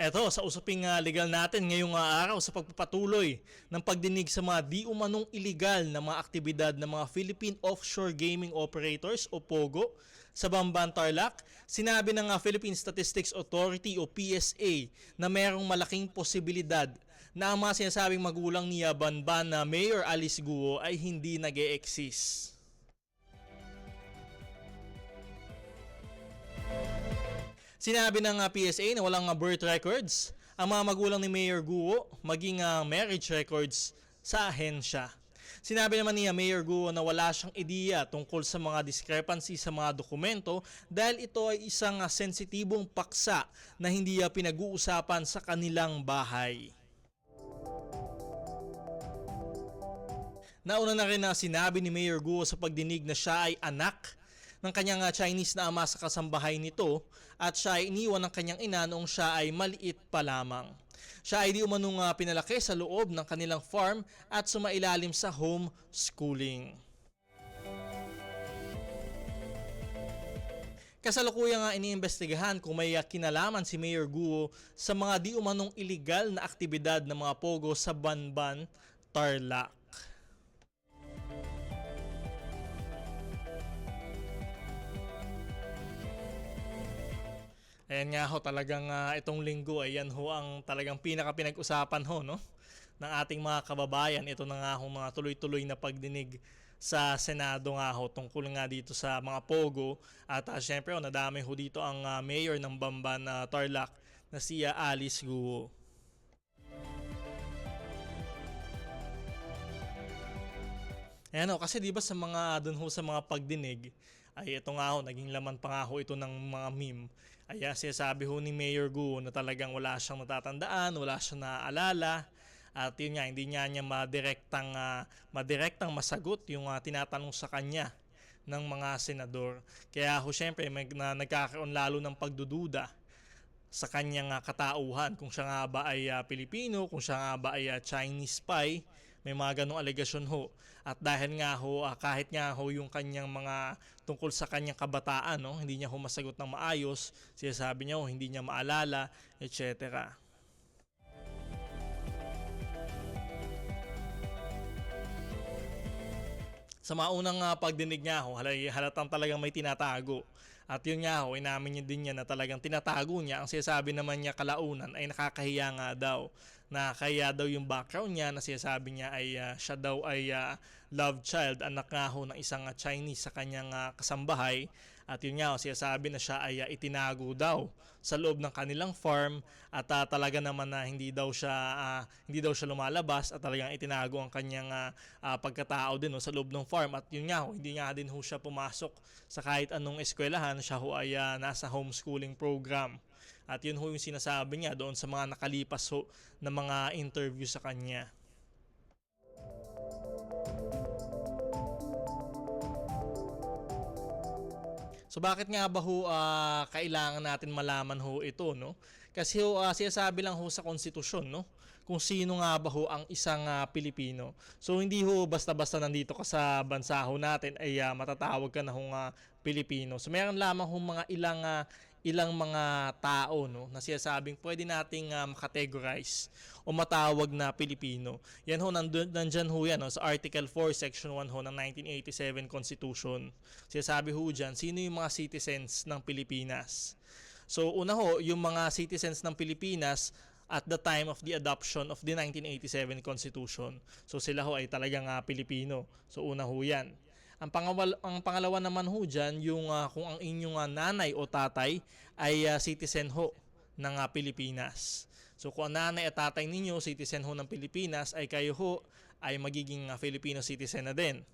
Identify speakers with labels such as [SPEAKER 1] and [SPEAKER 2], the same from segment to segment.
[SPEAKER 1] Eto, sa usaping ah, legal natin ngayong ah, araw sa pagpapatuloy ng pagdinig sa mga di umanong illegal na mga aktibidad ng mga Philippine Offshore Gaming Operators o POGO sa Bamban Tarlac, sinabi ng ah, Philippine Statistics Authority o PSA na mayroong malaking posibilidad na ang mga sinasabing magulang ni ah, Banban na Mayor Alice Guo ay hindi nag Sinabi ng uh, PSA na walang uh, birth records ang mga magulang ni Mayor Guo maging uh, marriage records sa ahensya. Sinabi naman niya Mayor Guo na wala siyang ideya tungkol sa mga discrepancy sa mga dokumento dahil ito ay isang sensitibong paksa na hindi pinag-uusapan sa kanilang bahay. Nauna na rin na sinabi ni Mayor Guo sa pagdinig na siya ay anak ng kanyang uh, Chinese na ama sa kasambahay nito at siya ay iniwan ng kanyang ina noong siya ay maliit pa lamang. Siya ay di umanong uh, pinalaki sa loob ng kanilang farm at sumailalim sa home schooling. Kasalukuyan nga iniimbestigahan kung may kinalaman si Mayor Guo sa mga di umanong illegal na aktibidad ng mga pogo sa Banban, Tarlac. Ayan nga ho, talagang uh, itong linggo ay yan ho ang talagang pinaka pinag-usapan ho, no? ng ating mga kababayan. Ito na nga ho mga tuloy-tuloy na pagdinig sa Senado nga ho tungkol nga dito sa mga pogo. At uh, syempre, oh, nadami ho dito ang uh, mayor ng Bamban na uh, Tarlac na si uh, Alice Guo. Ayan o, kasi di ba sa mga, dun ho sa mga pagdinig, ay ito nga ho, naging laman pa nga ho ito ng mga meme. Ay sinasabi ho ni Mayor Gu na talagang wala siyang natatandaan, wala siyang naaalala. At yun nga, hindi niya niya madirektang, uh, madirektang masagot yung uh, tinatanong sa kanya ng mga senador. Kaya ho syempre may, na, nagkakaroon lalo ng pagdududa sa kanyang uh, katauhan kung siya nga ba ay uh, Pilipino, kung siya nga ba ay uh, Chinese spy may mga ganong alegasyon ho. At dahil nga ho, uh, kahit nga ho yung kanyang mga tungkol sa kanyang kabataan, no, hindi niya ho masagot ng maayos, sinasabi niya ho, hindi niya maalala, etc. Sa maunang uh, pagdinig niya ho, halatang talagang may tinatago. At yun nga ho, inamin niya din niya na talagang tinatago niya. Ang sinasabi naman niya kalaunan ay nakakahiya nga daw na kaya daw yung background niya na sinasabi niya ay uh, siya daw ay uh, love child, anak nga ho ng isang uh, Chinese sa kanyang uh, kasambahay. At yun nga ho, sinasabi na siya ay uh, itinago daw sa loob ng kanilang farm at uh, talaga naman na hindi daw siya uh, hindi daw siya lumalabas at talagang itinago ang kanyang uh, uh, pagkatao din no, sa loob ng farm at yun nga ho, hindi nga din ho siya pumasok sa kahit anong eskwelahan, siya ho ay uh, nasa homeschooling program. At yun ho yung sinasabi niya doon sa mga nakalipas ho na mga interview sa kanya. So bakit nga ba ho uh, kailangan natin malaman ho ito no? Kasi ho uh, sinasabi lang ho sa konstitusyon no kung sino nga ba ho ang isang uh, Pilipino. So hindi ho basta-basta nandito ka sa bansa ho natin ay uh, matatawag ka na hong uh, Pilipino. So meron lamang ho mga ilang uh, ilang mga tao no na sinasabing pwede nating um, categorize o matawag na Pilipino. Yan ho nandun, nandyan ho yan no, sa Article 4 Section 1 ho ng 1987 Constitution. Sinasabi ho dyan sino yung mga citizens ng Pilipinas. So una ho yung mga citizens ng Pilipinas at the time of the adoption of the 1987 Constitution. So sila ho ay talagang uh, Pilipino. So una ho yan. Ang, pangawal, ang pangalawa naman ho dyan, yung uh, kung ang inyong uh, nanay o tatay ay uh, citizen ho ng uh, Pilipinas. So kung ang nanay at tatay ninyo citizen ho ng Pilipinas ay kayo ho ay magiging uh, Filipino citizen na din.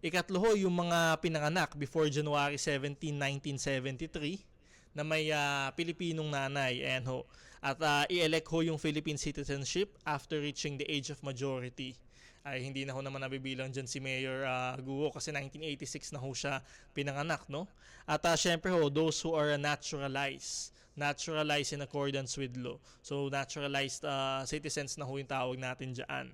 [SPEAKER 1] Ikatlo ho yung mga pinanganak before January 17, 1973 na may uh, Pilipinong nanay. Ayan ho. At uh, i-elect ho yung Philippine citizenship after reaching the age of majority ay hindi na ho naman nabibilang dyan si Mayor uh, Guo kasi 1986 na ho siya pinanganak, no? At uh, syempre ho, those who are naturalized, naturalized in accordance with law. So naturalized uh, citizens na ho yung tawag natin dyan.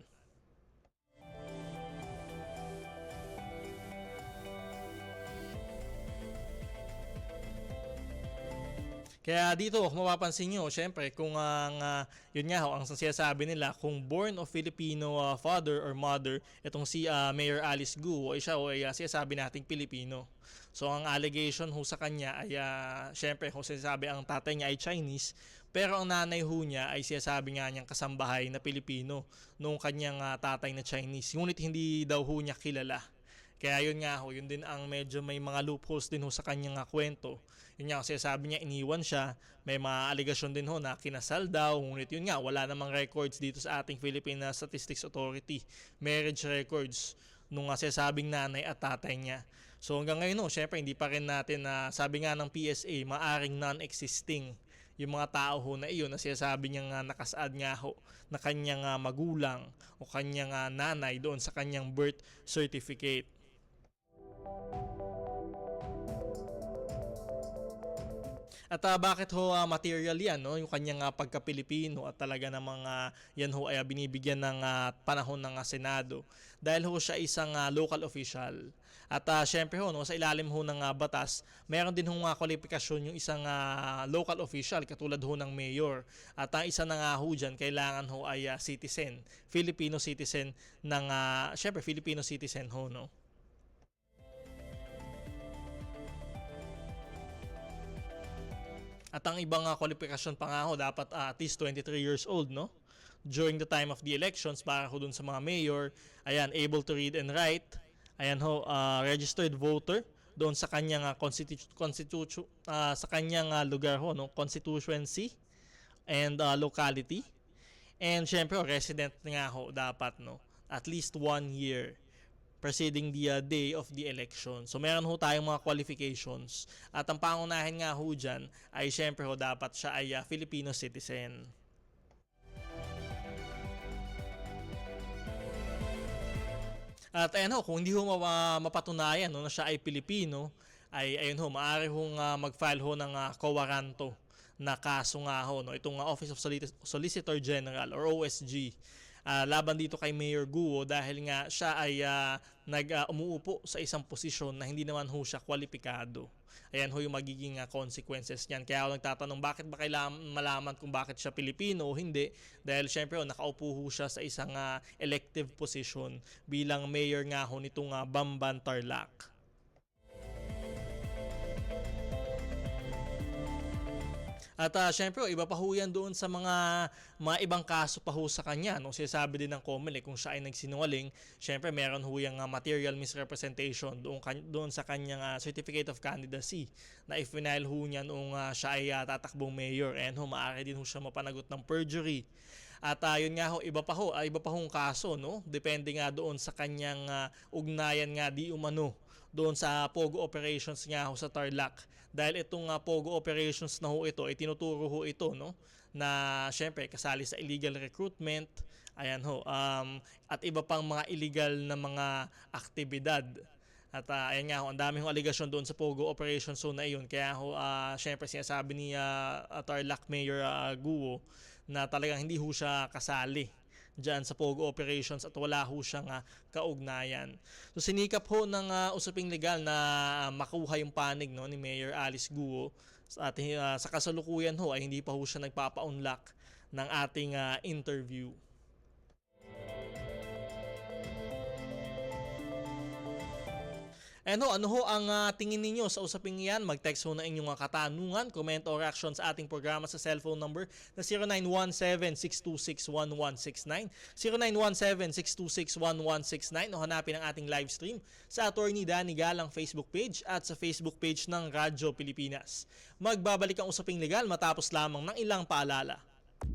[SPEAKER 1] Kaya dito, mapapansin nyo, syempre, kung ang, ah, yun nga ho, ang sinasabi nila, kung born of Filipino ah, father or mother, itong si ah, Mayor Alice Gu, ay siya o ay ah, sinasabi nating Pilipino. So, ang allegation ho sa kanya ay, ah, syempre, ho sinasabi ang tatay niya ay Chinese, pero ang nanay ho niya ay sinasabi nga niyang kasambahay na Pilipino nung kanyang ah, tatay na Chinese. Ngunit hindi daw ho niya kilala. Kaya yun nga ho, yun din ang medyo may mga loopholes din ho sa kanyang kwento. Yun nga kasi sabi niya iniwan siya, may mga aligasyon din ho na kinasal daw, ngunit yun nga, wala namang records dito sa ating Philippine Statistics Authority, marriage records nung nga sinasabing nanay at tatay niya. So hanggang ngayon ho, syempre hindi pa rin natin na sabi nga ng PSA, maaring non-existing yung mga tao ho na iyon na sinasabi niya nga nakasaad nga ho na kanyang ah, magulang o kanyang ah, nanay doon sa kanyang birth certificate. At ah, bakit ho ah, material yan, no? yung kanyang ah, pagka-Pilipino at talaga namang ah, yan ho ay ah, binibigyan ng ah, panahon ng ah, Senado. Dahil ho siya isang ah, local official. At ah, syempre ho, no, sa ilalim ho ng ah, batas, meron din ho nga kwalifikasyon yung isang ah, local official katulad ho ng mayor. At ang isa na nga ho dyan, kailangan ho ay ah, citizen, Filipino citizen ng, ah, syempre Filipino citizen ho, no? At ang ibang uh, kwalifikasyon pa nga ho, dapat ah, at least 23 years old, no? During the time of the elections, para ho dun sa mga mayor, ayan, able to read and write, ayan ho, ah, registered voter, doon sa kanyang uh, constitu- constitu- ah, sa kanyang ah, lugar ho, no? Constituency and ah, locality. And syempre, resident nga ho, dapat, no? At least one year preceding the uh, day of the election. So meron ho tayong mga qualifications. At ang pangunahin nga ho dyan ay syempre ho dapat siya ay uh, Filipino citizen. At ayun ho, kung hindi ho ma- mapatunayan no, na siya ay Pilipino, ay ayun ho, maaari hong uh, mag-file ho ng uh, kawaranto na kaso nga ho, no, itong uh, Office of Solic- Solicitor General or OSG ah, laban dito kay Mayor Guo dahil nga siya ay ah, nag umuupo sa isang posisyon na hindi naman ho siya kwalipikado. Ayan ho yung magiging ah, consequences niyan. Kaya ako nagtatanong bakit ba kailangan malaman kung bakit siya Pilipino o hindi? Dahil syempre oh, nakaupo ho siya sa isang ah, elective position bilang mayor nga ho nitong ah, Bamban Tarlac. At uh, syempre, oh, iba pa ho yan doon sa mga mga ibang kaso pa ho sa kanya. No? Sinasabi din ng Comelec kung siya ay nagsinungaling, syempre meron ho yung uh, material misrepresentation doon, doon sa kanyang uh, certificate of candidacy na if-final ho niya noong uh, siya ay uh, tatakbong mayor and ho, maaari din ho siya mapanagot ng perjury. At uh, yun nga ho, iba pa ho, uh, iba pa hong kaso, no? Depende nga doon sa kanyang uh, ugnayan nga di umano doon sa Pogo operations nga ho sa Tarlac. Dahil itong uh, Pogo operations na ho ito, ay tinuturo ho ito, no? Na syempre kasali sa illegal recruitment, ayan ho, um, at iba pang mga illegal na mga aktibidad. At uh, ayan nga ho, ang daming aligasyon doon sa Pogo Operation Zone na iyon. Kaya ho, uh, syempre sinasabi ni uh, Tarlac Mayor uh, Guo na talagang hindi ho siya kasali dyan sa Pogo operations at wala ho siyang uh, kaugnayan. So sinikap ho ng uh, usaping legal na uh, makuha yung panig no, ni Mayor Alice Guo at uh, sa kasalukuyan ho ay hindi pa ho siya nagpapa-unlock ng ating uh, interview. And ho, ano ho ang uh, tingin ninyo sa usaping yan? Mag-text ho na inyong mga katanungan, comment or reaction sa ating programa sa cellphone number na 0917-626-1169, 0917-626-1169 o hanapin ang ating live stream sa Attorney Danny Galang Facebook page at sa Facebook page ng Radyo Pilipinas. Magbabalik ang usaping legal matapos lamang ng ilang paalala.